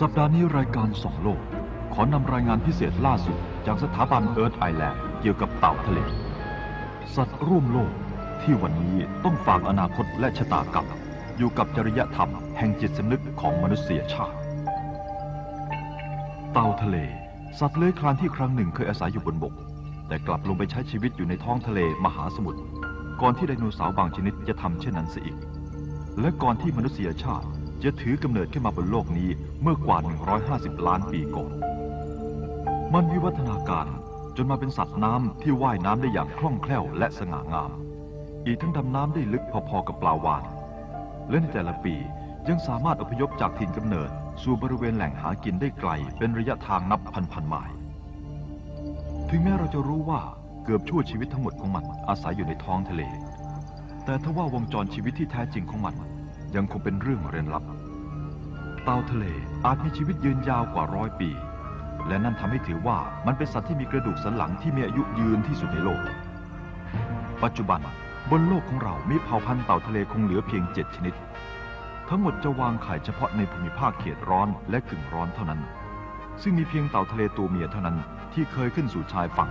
สัปดาห์นี้รายการส่องโลก ขอนำรายงานพิเศษล่าสุด จากสถาบันเอิร์ธไอแลนด์เกี่ยวกับเต่าทะเล สัตว์ร่วมโลกที่วันนี้ต้องฝากอนาคตและชะตากรรม อยู่กับจริยธรรมแห่งจิตสำนึกของมนุษยชาติ เต่าทะเล สัตว์เลื้อยคลานที่ครั้งหนึ่งเคยอาศัยอยู่บนบก แต่กลับลงไปใช้ชีวิตอยู่ในท้องทะเลมหาสมุทรก่อนที่ไดโนเสาร์บางชนิดจะทำเช่นนั้นเสียอีก และก่อนที่มนุษยชาติ จะถือกำเนิดขึ้นมาบนโลกนี้เมื่อกว่า 150 ล้านปีก่อน มันวิวัฒนาการจนมาเป็นสัตว์น้ำที่ว่ายน้ำได้อย่างคล่องแคล่วและสง่างาม อีกทั้งดำน้ำได้ลึกพอๆกับปลาวาฬและในแต่ละปียังสามารถอพยพจากถิ่นกำเนิด สู่บริเวณแหล่งหากินได้ไกล เป็นระยะทางนับพันพันๆไมล์ ถึงแม้เราจะรู้ว่าเกือบชั่วชีวิตทั้งหมดของมันอาศัยอยู่ในท้องทะเล แต่ทว่าวงจรชีวิตที่แท้จริงของมัน ยังคงเป็นเรื่องเร้นลับ เต่าทะเลอาจมีชีวิตยืนยาวกว่าร้อยปี และนั่นทำให้ถือว่ามันเป็นสัตว์ที่มีกระดูกสันหลังที่มีอายุยืนที่สุดในโลก ปัจจุบันบนโลกของเรามีเผ่าพันธุ์เต่าทะเลคงเหลือเพียงเจ็ดชนิด ทั้งหมดจะวางไข่เฉพาะในภูมิภาคเขตร้อนและกึ่งร้อนเท่านั้น ซึ่งมีเพียงเต่าทะเลตัวเมียเท่านั้นที่เคยขึ้นสู่ชายฝั่ง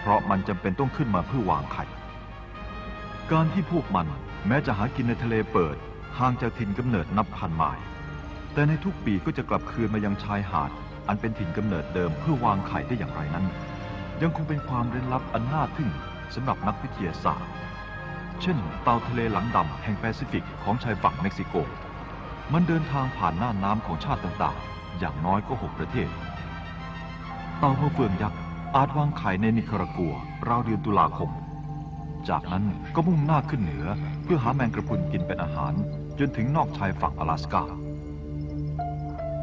เพราะมันจำเป็นต้องขึ้นมาเพื่อวางไข่ การที่พวกมันแม้จะหากินในทะเลเปิด ห่างจากถิ่นกำเนิดนับพันไมล์แต่ในทุกปีก็จะกลับคืนมายังชายหาด อันเป็นถิ่นกำเนิดเดิมเพื่อวางไข่ได้อย่างไรนั้น ยังคงเป็นความเร้นลับอันน่าทึ่งสำหรับนักวิทยาศาสตร์ เช่น เต่าทะเลหลังดำแห่งแปซิฟิกของชายฝั่งเม็กซิโก มันเดินทางผ่านหน้าน้ำของชาติต่างๆ อย่างน้อยก็หกประเทศ เต่ามะเฟืองยักษ์อาจวางไข่ในนิคารากัวราวเดือนตุลาคม จากนั้นก็มุ่งหน้าขึ้นเหนือเพื่อหาแมงกระพุนกินเป็นอาหาร จนถึงนอกชายฝั่ง阿拉สกา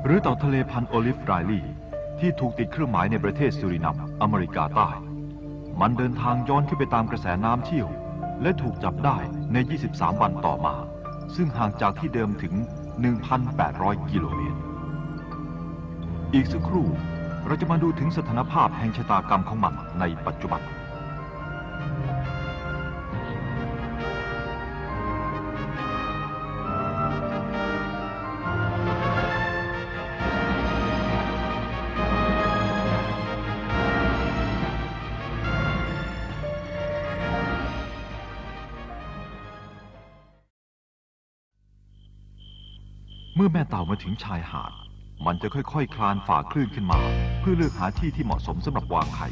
หรือเต่าทะเลพันโอลิฟไรลี่ที่ถูกติดเครื่องหมายในประเทศสุรินัมอเมริกาใต้ มันเดินทางย้อนขึ้นไปตามกระแสน้ำเชี่ยว และถูกจับได้ใน 23 วันต่อมา ซึ่งห่างจากที่เดิมถึง 1,800 กิโลเมตร อีกสักครู่เราจะมาดูถึงสถานภาพแห่งชะตากรรมของมันในปัจจุบัน มื่อแม่เต่ามาถึงชายหาด มันจะค่อยๆคคลานฝ่าคลื่นขึ้นมา เพื่อเลือกหาที่ที่เหมาะสมสำหรับวางไข่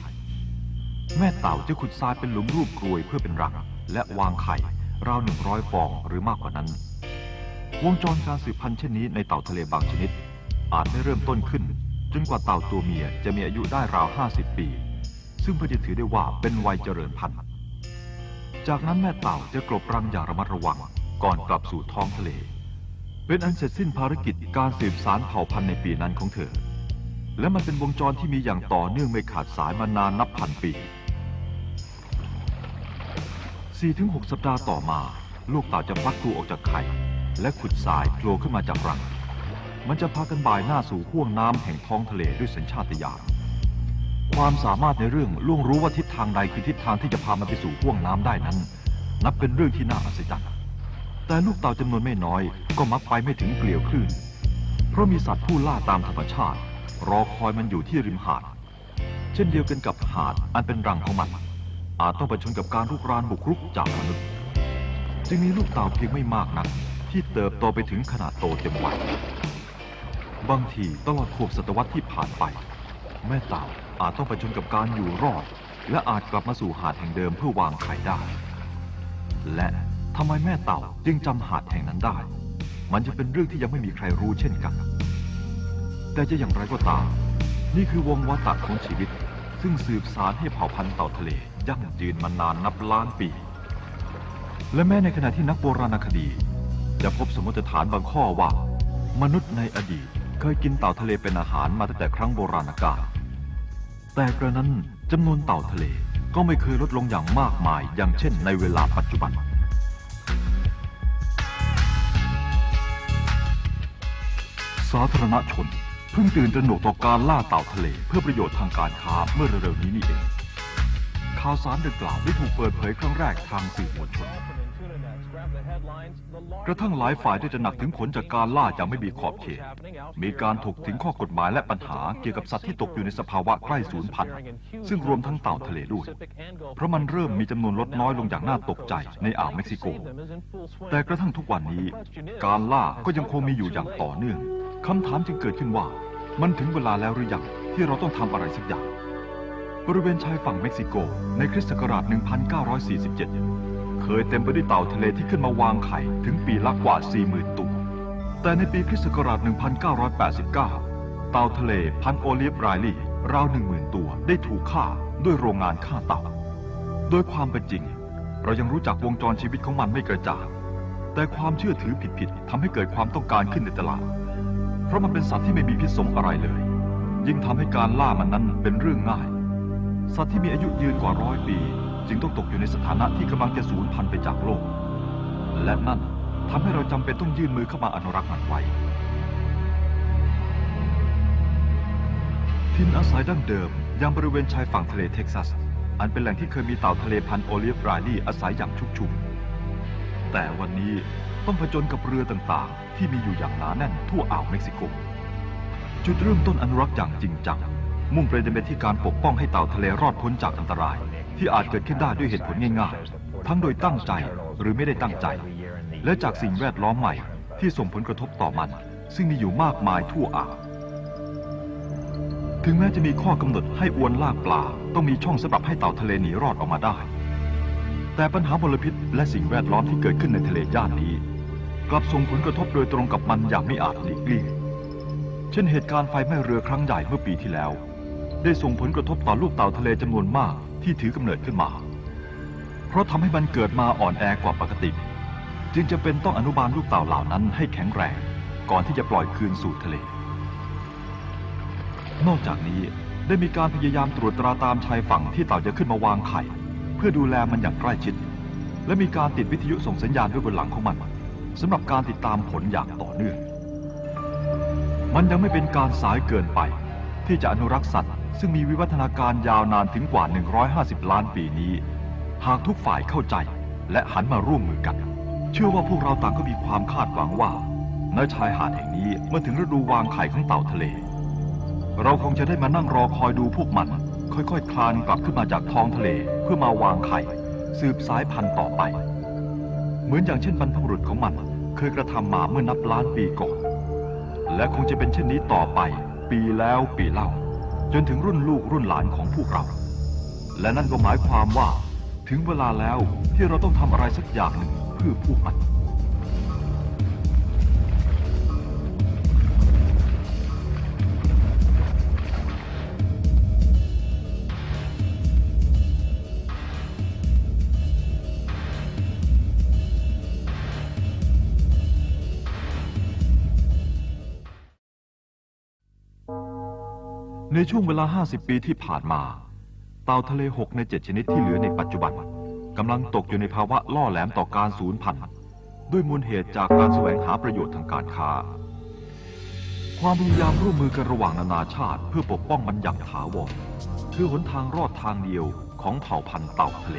แม่เต่าจะขุดทรายเป็นหลุมรูปกรวยเพื่อเป็นรังและวางไข่ราวหนึ่งร้อยฟองหรือมากกว่านั้น วงจรการสืบพันธุ์เช่นนี้ในเต่าทะเลบางชนิด อาจไม่เริ่มต้นขึ้น จนกว่าเต่าตัวเมียจะมีอายุได้ราว 50 ปี ซึ่งเพื่อจะถือได้ว่าเป็นวัยเจริญพันธุ์ จากนั้นแม่เต่าจะกลบรังอย่างระมัดระวังก่อนกลับสู่ท้องทะเล เป็นอันเสร็จสิ้นภารกิจการสืบสารเผ่าพันธุ์ในปีนั้นของเธอ และมันเป็นวงจรที่มีอย่างต่อเนื่องไม่ขาดสายมานานนับพันปี 4-6 สัปดาห์ต่อมา ลูกเต่าจะฟักตัวออกจากไข่ และขุดทรายโผล่ขึ้นมาจากรัง มันจะพากันบ่ายหน้าสู่ห้วงน้ำแห่งท้องทะเลด้วยสัญชาตญาณความสามารถในเรื่องล่วงรู้ว่าทิศทางใดคือทิศทางที่จะพามันไปสู่ห้วงน้ำได้นั้น นับเป็นเรื่องที่น่าอัศจรรย์ แต่ลูกเต่าจำนวนไม่น้อย ก็มักไปไม่ถึงเกลียวคลื่น เพราะมีสัตว์ผู้ล่าตามธรรมชาติ รอคอยมันอยู่ที่ริมหาด เช่นเดียวกันกับหาดอันเป็นรังของมัน อาจต้องไปชนกับการรุกรานบุกรุกจากมนุษย์ จึงมีลูกเต่าเพียงไม่มากนัก ที่เติบโตไปถึงขนาดโตเต็มวัยบางทีตลอดขวบศตวรรษที่ผ่านไป แม่เต่าอาจต้องไปชนกับการอยู่รอด และอาจกลับมาสู่หาดแห่งเดิมเพื่อวางไข่ได้ และ ทำไมแม่เต่าจึงจำหาดแห่งนั้นได้ มันจะเป็นเรื่องที่ยังไม่มีใครรู้เช่นกัน แต่จะอย่างไรก็ตาม นี่คือวงวัฏฏะของชีวิต ซึ่งสืบสารให้เผ่าพันธุ์เต่าทะเลยั่งยืนมานานนับล้านปี และแม้ในขณะที่นักโบราณคดี จะพบสมมติฐานบางข้อว่า มนุษย์ในอดีตเคยกินเต่าทะเลเป็นอาหารมาตั้งแต่ครั้งโบราณกาลแต่กระนั้นจำนวนเต่าทะเลก็ไม่เคยลดลงอย่างมากมายอย่างเช่นในเวลาปัจจุบัน สาธารณชนเพิ่งตื่นตระหนกต่อการล่าเต่าทะเลเพื่อประโยชน์ทางการค้าเมื่อเร็วๆนี้นี่เอง ข่าวสารดังกล่าวได้ถูกเปิดเผยครั้งแรกทางสื่อมวลชน กระทั่งหลายฝ่ายได้จะหนักถึงผลจากการล่าอย่างไม่มีขอบเขต มีการถกถึงข้อกฎหมายและปัญหาเกี่ยวกับสัตว์ที่ตกอยู่ในสภาวะใกล้สูญพันธุ์ซึ่งรวมทั้งเต่าทะเลด้วย เพราะมันเริ่มมีจำนวนลดน้อยลงอย่างน่าตกใจในอ่าวเม็กซิโก แต่กระทั่งทุกวันนี้ การล่าก็ยังคงมีอยู่อย่างต่อเนื่องคำถามจึงเกิดขึ้นว่า มันถึงเวลาแล้วหรือยังที่เราต้องทำอะไรสักอย่าง บริเวณชายฝั่งเม็กซิโก ในคริสต์ศักราช1947 เคยเต็มไปด้วยเต่าทะเลที่ขึ้นมาวางไข่ถึงปีละกว่า 40,000 ตัว แต่ในปีคริสต์ศักราช 1989 เต่าทะเลพันโอลิฟไรลี่ราว10,000 ตัวได้ถูกฆ่าด้วยโรงงานฆ่าเต่า โดยความเป็นจริง เรายังรู้จักวงจรชีวิตของมันไม่กระจ่างแต่ความเชื่อถือผิดๆทำให้เกิดความต้องการขึ้นในตลาด เพราะมันเป็นสัตว์ที่ไม่มีพิษสงอะไรเลย ยิ่งทำให้การล่ามันนั้นเป็นเรื่องง่าย สัตว์ที่มีอายุยืนกว่าร้อยปี จึงต้องตกอยู่ในสถานะที่กำลังจะสูญพันธุ์ไปจากโลก และนั่นทำให้เราจำเป็นต้องยื่นมือเข้ามาอนุรักษ์มันไว้ทินอาศัยดั้งเดิมยังบริเวณชายฝั่งทะเลเท็กซัส อันเป็นแหล่งที่เคยมีเต่าทะเลพันโอลิฟไรลี่อาศัยอย่างชุกชุม แต่วันนี้ต้องผจญกับเรือต่างๆ ที่มีอยู่อย่างหนาแน่นทั่วอ่าวเม็กซิโก จุดเริ่มต้นอนุรักษ์อย่างจริงจังมุ่งประเด็นไปที่การปกป้องให้เต่าทะเลรอดพ้นจากอันตราย ที่อาจเกิดขึ้นได้ด้วยเหตุผลง่ายๆ ทั้งโดยตั้งใจหรือไม่ได้ตั้งใจ และจากสิ่งแวดล้อมใหม่ที่ส่งผลกระทบต่อมัน ซึ่งมีอยู่มากมายทั่วอ่าวถึงแม้จะมีข้อกำหนดให้อวนลากปลาต้องมีช่องสำหรับให้เต่าทะเลหนีรอดออกมาได้ แต่ปัญหามลพิษและสิ่งแวดล้อมที่เกิดขึ้นในทะเลย่านนี้ กลับส่งผลกระทบโดยตรงกับมันอย่างไม่อาจหลีกเลี่ยงเช่นเหตุการณ์ไฟไหม้เรือครั้งใหญ่เมื่อปีที่แล้ว ได้ส่งผลกระทบต่อลูกเต่าทะเลจำนวนมาก ที่ถือกำเนิดขึ้นมา เพราะทำให้มันเกิดมาอ่อนแอกว่าปกติ จึงจะเป็นต้องอนุบาลลูกเต่าเหล่านั้นให้แข็งแรง ก่อนที่จะปล่อยคืนสู่ทะเล นอกจากนี้ได้มีการพยายามตรวจตราตามชายฝั่งที่เต่าจะขึ้นมาวางไข่ เพื่อดูแลมันอย่างใกล้ชิด และมีการติดวิทยุส่งสัญญาณด้วยบนหลังของมันสำหรับการติดตามผลอย่างต่อเนื่อง มันยังไม่เป็นการสายเกินไป ที่จะอนุรักษ์สัตว์ ซึ่งมีวิวัฒนาการยาวนานถึงกว่า 150 ล้านปีนี้ หากทุกฝ่ายเข้าใจและหันมาร่วมมือกัน เชื่อว่าพวกเราต่างก็มีความคาดหวังว่าณชายหาดแห่งนี้เมื่อถึงฤดูวางไข่ของเต่าทะเล เราคงจะได้มานั่งรอคอยดูพวกมัน ค่อยๆคลานกลับขึ้นมาจากท้องทะเลเพื่อมาวางไข่ สืบสายพันธุ์ต่อไป เหมือนอย่างเช่นบรรพบุรุษของมันเคยกระทำมาเมื่อนับล้านปีก่อน และคงจะเป็นเช่นนี้ต่อไป ปีแล้วปีเล่า จนถึงรุ่นลูกรุ่นหลานของพวกเรา และนั่นก็หมายความว่า ถึงเวลาแล้วที่เราต้องทำอะไรสักอย่างหนึ่งเพื่อพวกมัน ช่วงเวลา 50 ปีที่ผ่านมา เต่าทะเล 6 ใน 7 ชนิดที่เหลือในปัจจุบันกำลังตกอยู่ในภาวะล่อแหลมต่อการสูญพันธุ์ด้วยมูลเหตุจากการแสวงหาประโยชน์ทางการค้า ความพยายามร่วมมือกันระหว่างนานาชาติ เพื่อปกป้องมันอย่างถาวรคือหนทางรอดทางเดียวของเผ่าพันธุ์เต่าทะเล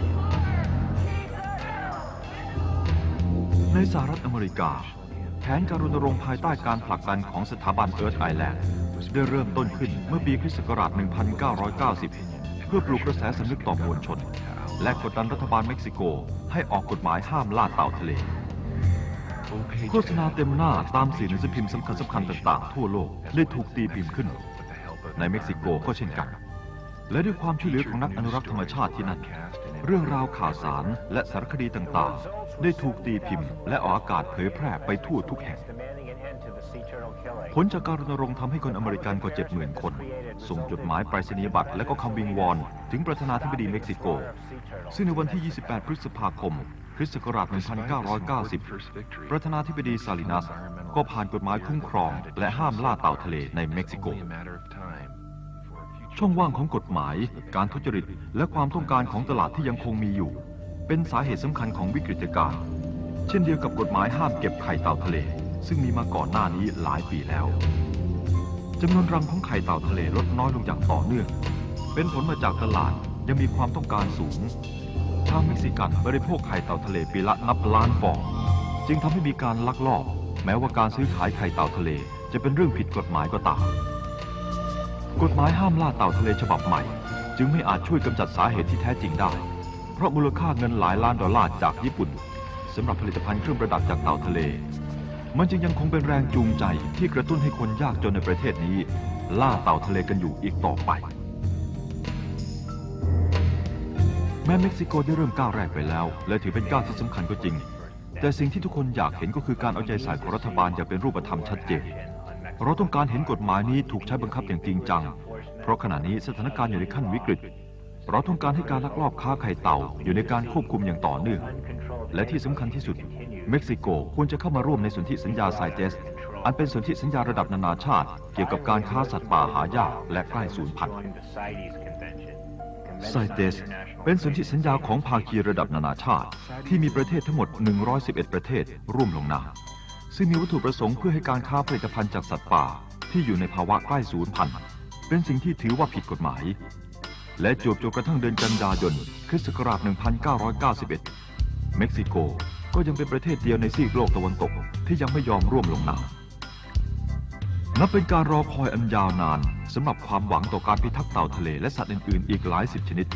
ในสหรัฐอเมริกา แผนการรณรงค์ภายใต้การผลักดันของสถาบันเอิร์ธไอแลนด์ ได้เริ่มต้นขึ้นเมื่อปีคริสต์ศักราช 1990 เพื่อปลุกกระแสสำนึกต่อมวลชน และกดดันรัฐบาลเม็กซิโกให้ออกกฎหมายห้ามล่าเต่าทะเล โฆษณาเต็มหน้าตามสื่อหนังสือพิมพ์สำคัญสำคัญต่างๆ ทั่วโลกได้ถูกตีพิมพ์ขึ้น ในเม็กซิโกก็เช่นกัน และด้วยความช่วยเหลือของนักอนุรักษ์ธรรมชาติที่นั่น เรื่องราวข่าวสารและสารคดีต่างๆ ได้ถูกตีพิมพ์ และออกอากาศเผยแพร่ไปทั่วทุกแห่ง ผลจากการรณรงค์ทำให้คนอเมริกันกว่า 70,000 คน ส่งจดหมายไปรษณียบัตรและก็คำวิงวอน ถึงประธานาธิบดีเม็กซิโก ซึ่งในวันที่ 28 พฤษภาคมคริสต์ศักราช 1990 ประธานาธิบดีซาลินัส ก็ผ่านกฎหมายคุ้มครอง และห้ามล่าเต่าทะเลในเม็กซิโก ช่องว่างของกฎหมาย การทุจริต และความต้องการของตลาดที่ยังคงมีอยู่ เป็นสาเหตุสำคัญของวิกฤตการณ์ เช่นเดียวกับกฎหมายห้ามเก็บไข่เต่าทะเล ซึ่งมีมาก่อนหน้านี้หลายปีแล้วจำนวนรังของไข่เต่าทะเลลดน้อยลงอย่างต่อเนื่อง เป็นผลมาจากตลาดยังมีความต้องการสูง ชาวเม็กซิกันบริโภคไข่เต่าทะเลปีละนับล้านฟอง จึงทำให้มีการลักลอบ แม้ว่าการซื้อขายไข่เต่าทะเลจะเป็นเรื่องผิดกฎหมายก็ตาม กฎหมายห้ามล่าเต่าทะเลฉบับใหม่ จึงไม่อาจช่วยกำจัดสาเหตุที่แท้จริงได้ เพราะมูลค่าเงินหลายล้านดอลลาร์จากญี่ปุ่นสำหรับผลิตภัณฑ์เครื่องประดับจากเต่าทะเล มันจึงยังคงเป็นแรงจูงใจที่กระตุ้นให้คนยากจนในประเทศนี้ ล่าเต่าทะเลกันอยู่อีกต่อไป แม้เม็กซิโกได้เริ่มก้าวแรกไปแล้ว และถือเป็นก้าวที่สำคัญก็จริง แต่สิ่งที่ทุกคนอยากเห็นก็คือการเอาใจใส่ของรัฐบาลอย่างเป็นรูปธรรมชัดเจนเราต้องการเห็นกฎหมายนี้ถูกใช้บังคับอย่างจริงจัง เพราะขณะนี้สถานการณ์อยู่ในขั้นวิกฤต เราต้องการให้การลักลอบค้าไข่เต่าอยู่ในการควบคุมอย่างต่อเนื่อง และที่สำคัญที่สุด เม็กซิโกควรจะเข้ามาร่วมในสนธิสัญญาไซเตส อันเป็นสนธิสัญญาระดับนานาชาติ เกี่ยวกับการค้าสัตว์ป่าหายากและใกล้สูญพันธุ์ไซเตสเป็นสนธิสัญญาของภาคีระดับนานาชาติ ที่มีประเทศทั้งหมด 111 ประเทศร่วมลงนามซึ่งมีวัตถุประสงค์เพื่อให้การค้าผลิตภัณฑ์จากสัตว์ป่า ที่อยู่ในภาวะใกล้สูญพันธุ์เป็นสิ่งที่ถือว่าผิดกฎหมาย และจวบจนกระทั่งเดือนกันยายนคริสต์ศักราช 1991 เม็กซิโกก็ยังเป็นประเทศเดียวในซีกโลกตะวันตกที่ยังไม่ยอมร่วมลงนามนับเป็นการรอคอยอันยาวนานสำหรับความหวังต่อการพิทักษ์เต่าทะเลและสัตว์อื่นๆ อีกหลายสิบชนิด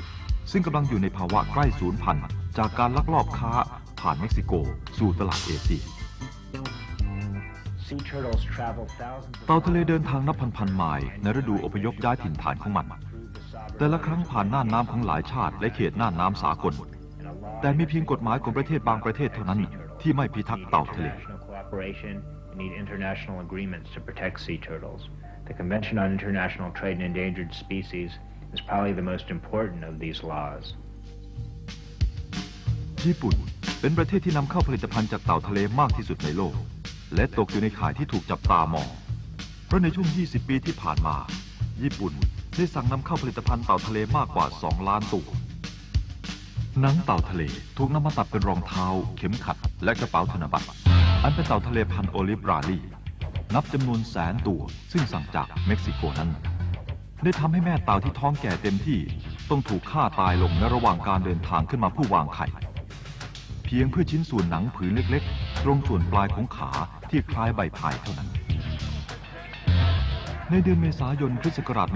ซึ่งกำลังอยู่ในภาวะใกล้สูญพันธุ์จากการลักลอบค้าผ่านเม็กซิโกสู่ตลาดเอเชียเต่าทะเลเดินทางนับพันๆไมล์ในฤดูอพยพย้ายถิ่นฐานของมัน แต่ละครั้งผ่านน่านน้ำของหลายชาติและเขตน่านน้ำสากล แต่มีเพียงกฎหมายของประเทศบางประเทศเท่านั้นที่ไม่พิทักษ์เต่าทะเล We need international agreements to protect sea turtles. The Convention on International Trade in Endangered Species is probably the most important of these laws. ญี่ปุ่นเป็นประเทศที่นำเข้าผลิตภัณฑ์จากเต่าทะเลมากที่สุดในโลก และตกอยู่ในข่ายที่ถูกจับตามอง เพราะในช่วง 20 ปีที่ผ่านมา ญี่ปุ่น ได้สั่งนำเข้าผลิตภัณฑ์เต่าทะเลมากกว่า 2 ล้านตัวหนังเต่าทะเลถูกนำมาตัดเป็นรองเท้า เข็มขัด และกระเป๋าธนบัตร อันเป็นเต่าทะเลพันโอลิฟราลีนับจำนวนแสนตัวซึ่งสั่งจากเม็กซิโกนั้น ได้ทำให้แม่เต่าที่ท้องแก่เต็มที่ต้องถูกฆ่าตายลงในระหว่างการเดินทางขึ้นมาผู้วางไข่ เพียงเพื่อชิ้นส่วนหนังผืนเล็กๆ ตรงส่วนปลายของขาที่คล้ายใบพายเท่านั้น ในเดือนเมษายนคริสต์ศักราช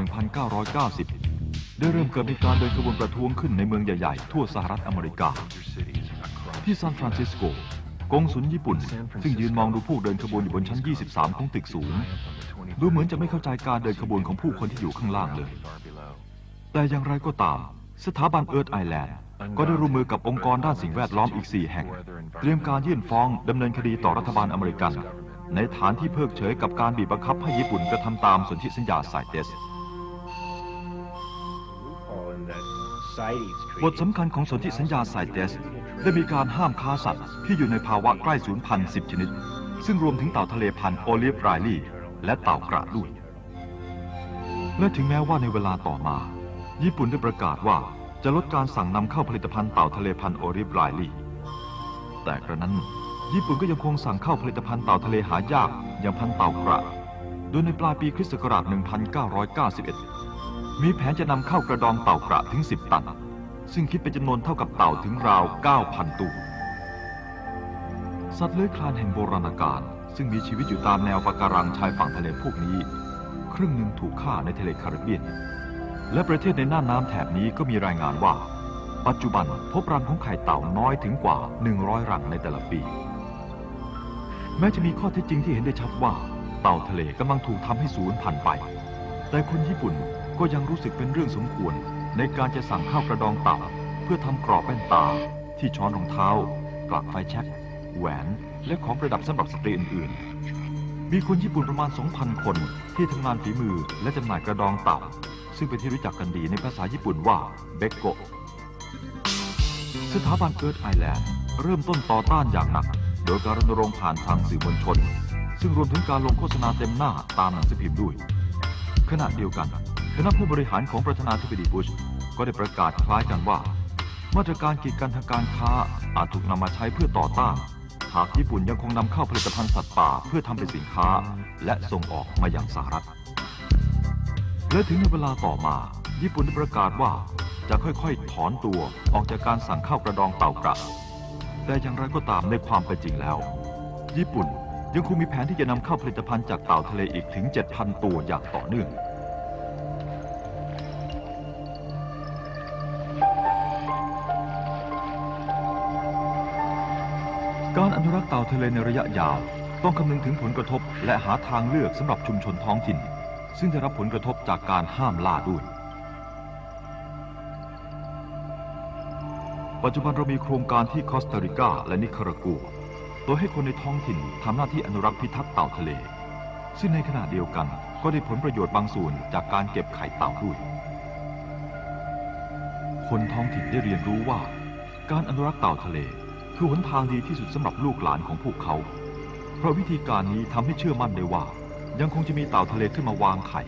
1990 ได้เริ่มเกิดมีการเดินขบวนประท้วงขึ้นในเมืองใหญ่ๆ ทั่วสหรัฐอเมริกา ที่ซานฟรานซิสโก กงสุลญี่ปุ่น ซึ่งยืนมองดูผู้เดินขบวนอยู่บนชั้น 23 ของตึกสูง ดูเหมือนจะไม่เข้าใจการเดินขบวนของผู้คนที่อยู่ข้างล่างเลย แต่อย่างไรก็ตาม สถาบันเอิร์ธไอแลนด์ก็ได้ร่วมมือกับองค์กรด้านสิ่งแวดล้อมอีก 4 แห่ง เตรียมการยื่นฟ้องดำเนินคดีต่อรัฐบาลอเมริกัน ในฐานที่เพิกเฉยกับการบีบบังคับให้ญี่ปุ่นกระทำตามสนธิสัญญาไซเตสบทสำคัญของสนธิสัญญาไซเตส ได้มีการห้ามค้าสัตว์ที่อยู่ในภาวะใกล้สูญพันธุ์10ชนิด ซึ่งรวมถึงเต่าทะเลพันธุ์โอลิฟไรลี่ และเต่ากระด้วย และถึงแม้ว่าในเวลาต่อมา ญี่ปุ่นได้ประกาศว่าจะลดการสั่งนำเข้าผลิตภัณฑ์เต่าทะเลพันธุ์โอลิฟไรลี่ แต่กระนั้น ญี่ปุ่นก็ยังคงสั่งเข้าผลิตภัณฑ์เต่าทะเลหายากอย่างพันเต่ากระ โดยในปลายปีคริสต์ศักราช 1991 มีแผนจะนำเข้ากระดองเต่ากระถึง 10 ตัน ซึ่งคิดเป็นจำนวนเท่ากับเต่าถึงราว 9,000 ตัว สัตว์เลื้อยคลานแห่งโบราณกาลซึ่งมีชีวิตอยู่ตามแนวปะการังชายฝั่งทะเลพวกนี้ ครึ่งหนึ่งถูกฆ่าในทะเลแคริบเบียน และประเทศในน่านน้ำแถบนี้ก็มีรายงานว่าปัจจุบันพบรังของไข่เต่าน้อยถึงกว่า 100 รังในแต่ละปี แม้จะมีข้อเท็จจริงที่เห็นได้ชัดว่า เต่าทะเลกำลังถูกทำให้สูญพันธุ์ไป แต่คนญี่ปุ่นก็ยังรู้สึกเป็นเรื่องสมควร ในการจะสั่งข้าวกระดองเต่าเพื่อทำกรอบแว่นตา ที่ช้อนรองเท้ากลักไฟแช็กแหวน และของประดับสำหรับสตรีอื่นๆ มีคนญี่ปุ่นประมาณ 2,000 คนที่ทำงานฝีมือและจำหน่ายกระดองเต่า ซึ่งเป็นที่รู้จักกันดีในภาษาญี่ปุ่นว่าเบกโกสถาบันเอิร์ธไอแลนด์เริ่มต้นต่อต้านอย่างหนัก โดยการรณรงค์ผ่านทางสื่อมวลชน ซึ่งรวมถึงการลงโฆษณาเต็มหน้าตามหนังสือพิมพ์ด้วย ขณะเดียวกัน คณะผู้บริหารของประธานาธิบดีบุชก็ได้ประกาศคล้ายกันว่า มาตรการกีดกันทางการค้าอาจถูกนำมาใช้เพื่อต่อต้านหากญี่ปุ่นยังคงนำเข้าผลิตภัณฑ์สัตว์ป่าเพื่อทำเป็นสินค้า และส่งออกมาอย่างสหรัฐ และถึงในเวลาต่อมา ญี่ปุ่นได้ประกาศว่าจะค่อยๆ ถอนตัวออกจากการสั่งเข้ากระดองเต่ากระ แต่อย่างไรก็ตามในความเป็นจริงแล้ว ญี่ปุ่นยังคงมีแผนที่จะนำเข้าผลิตภัณฑ์จากเต่าทะเลอีกถึง 7,000 ตัวอย่างต่อเนื่อง การอนุรักษ์เต่าทะเลในระยะยาวต้องคำนึงถึงผลกระทบและหาทางเลือกสำหรับชุมชนท้องถิ่น ซึ่งได้รับผลกระทบจากการห้ามล่าด้วย ปัจจุบันเรามีโครงการที่คอสตาริกาและนิคารากัว โดยให้คนในท้องถิ่นทำหน้าที่อนุรักษ์พิทักษ์เต่าทะเล ซึ่งในขณะเดียวกันก็ได้ผลประโยชน์บางส่วนจากการเก็บไข่เต่าด้วย คนท้องถิ่นได้เรียนรู้ว่า การอนุรักษ์เต่าทะเล คือหนทางดีที่สุดสำหรับลูกหลานของพวกเขา เพราะวิธีการนี้ทำให้เชื่อมั่นได้ว่า ยังคงจะมีเต่าทะเลขึ้นมาวางไข่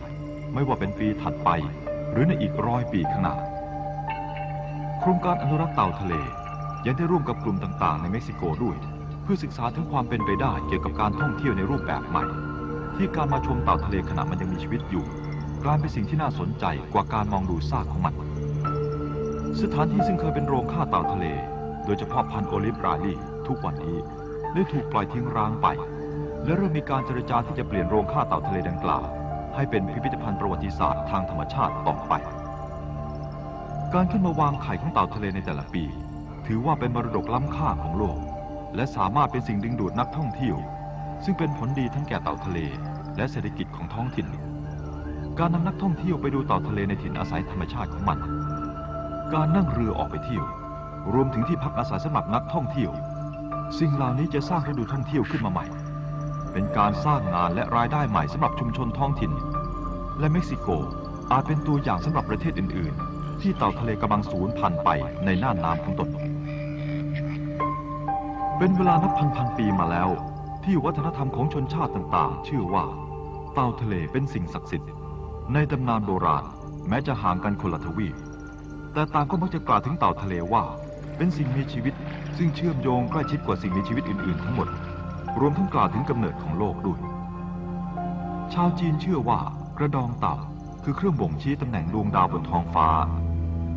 ไม่ว่าเป็นปีถัดไป หรือในอีกร้อยปีข้างหน้า ครงการอนุรักษ์เต่าทะเล ยังได้ร่วมกับกลุ่มต่างๆ ในเม็กซิโกด้วย เพื่อศึกษาถึงความเป็นไปได้เกี่ยวกับการท่องเที่ยวในรูปแบบใหม่ ที่การมาชมเต่าทะเลขณะมันยังมีชีวิตอยู่ กลายเป็นสิ่งที่น่าสนใจกว่าการมองดูซากของมัน สถานที่ซึ่งเคยเป็นโรงฆ่าเต่าทะเล โดยเฉพาะพันโอลิฟราลีทุกวันนี้ได้ถูกปล่อยทิ้งร้างไป และเริ่มมีการเจรจาที่จะเปลี่ยนโรงฆ่าเต่าทะเลดังกล่าว ให้เป็นพิพิธภัณฑ์ประวัติศาสตร์ทางธรรมชาติต่อไป การขึ้นมาวางไข่ของเต่าทะเลในแต่ละปี ถือว่าเป็นมรดกล้ำค่าของโลก และสามารถเป็นสิ่งดึงดูดนักท่องเที่ยว ซึ่งเป็นผลดีทั้งแก่เต่าทะเล และเศรษฐกิจของท้องถิ่น การนำนักท่องเที่ยวไปดูเต่าทะเลในถิ่นอาศัยธรรมชาติของมัน การนั่งเรือออกไปเที่ยว รวมถึงที่พักอาศัยสำหรับนักท่องเที่ยว สิ่งเหล่านี้จะสร้างฤดูท่องเที่ยวขึ้นมาใหม่ เป็นการสร้างงานและรายได้ใหม่สำหรับชุมชนท้องถิ่น และเม็กซิโกอาจเป็นตัวอย่างสำหรับประเทศอื่น ๆ ที่เต่าทะเลกำลังสูญพันธุ์ไปในน่านน้ำของตน เป็นเวลานับพันพันปีมาแล้ว ที่วัฒนธรรมของชนชาติต่างๆเชื่อว่า เต่าทะเลเป็นสิ่งศักดิ์สิทธิ์ ในตำนานโบราณแม้จะห่างกันคนละทวีปแต่ต่างก็มักจะกล่าวถึงเต่าทะเลว่า เป็นสิ่งมีชีวิต ซึ่งเชื่อมโยงใกล้ชิดกว่าสิ่งมีชีวิตอื่น ๆ ทั้งหมด รวมทั้งกล่าวถึงกำเนิดของโลกด้วย ชาวจีนเชื่อว่ากระดองเต่าคือเครื่องบ่งชี้ตำแหน่งดวงดาวบนท้องฟ้า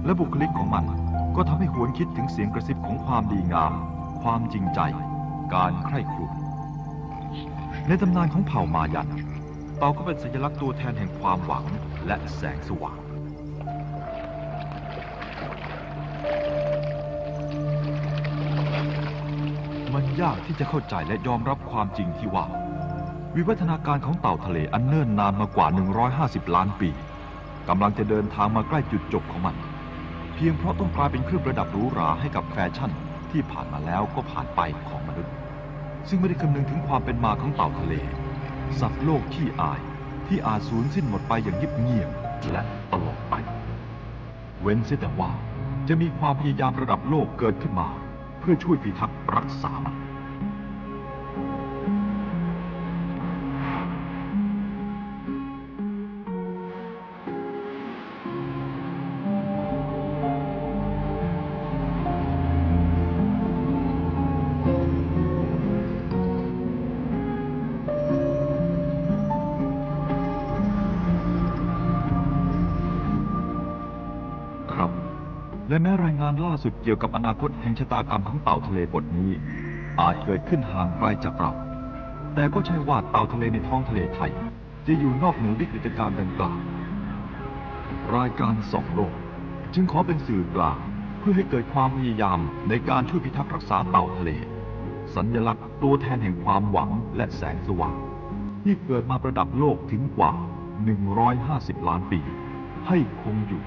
และบุคลิกของมันก็ทำให้หวนคิดถึงเสียงกระซิบของความดีงาม ความจริงใจ การใคร่ครวญในตำนานของเผ่ามายันเต่าก็เป็นสัญลักษณ์ตัวแทนแห่งความหวังและแสงสว่างมันยากที่จะเข้าใจและยอมรับความจริงที่ว่า วิวัฒนาการของเต่าทะเลอันเนิ่นนานมากว่า 150 ล้านปีกำลังจะเดินทางมาใกล้จุดจบของมัน พียงเพราะต้องกลายเป็นเครื่องประดับหรูหราให้กับแฟชั่นที่ผ่านมาแล้วก็ผ่านไปของมนุษย์ ซึ่งไม่ได้คำนึงถึงความเป็นมาของเต่าทะเล สัตว์โลกที่อาย ที่อาจสูญสิ้นหมดไปอย่างเงียบๆและตลอดไป เว้นเสียแต่ว่าจะมีความพยายามระดับโลกเกิดขึ้นมา เพื่อช่วยพิทักษ์รักษามัน และแม้รายงานล่าสุดเกี่ยวกับอนาคตแห่งชะตากรรมของเต่าทะเลบทนี้ อาจเกิดขึ้นห่างไกลจากเรา แต่ก็ใช่ว่าเต่าทะเลในท้องทะเลไทย จะอยู่นอกเหนือวิกฤตการณ์ดังกล่าว รายการสองโลก จึงขอเป็นสื่อกลางเพื่อให้เกิดความพยายามในการช่วยพิทักษ์รักษาเต่าทะเล สัญลักษณ์ตัวแทนแห่งความหวังและแสงสว่างที่เกิดมาประดับโลกถึงกว่า 150 ล้านปี ให้คงอยู่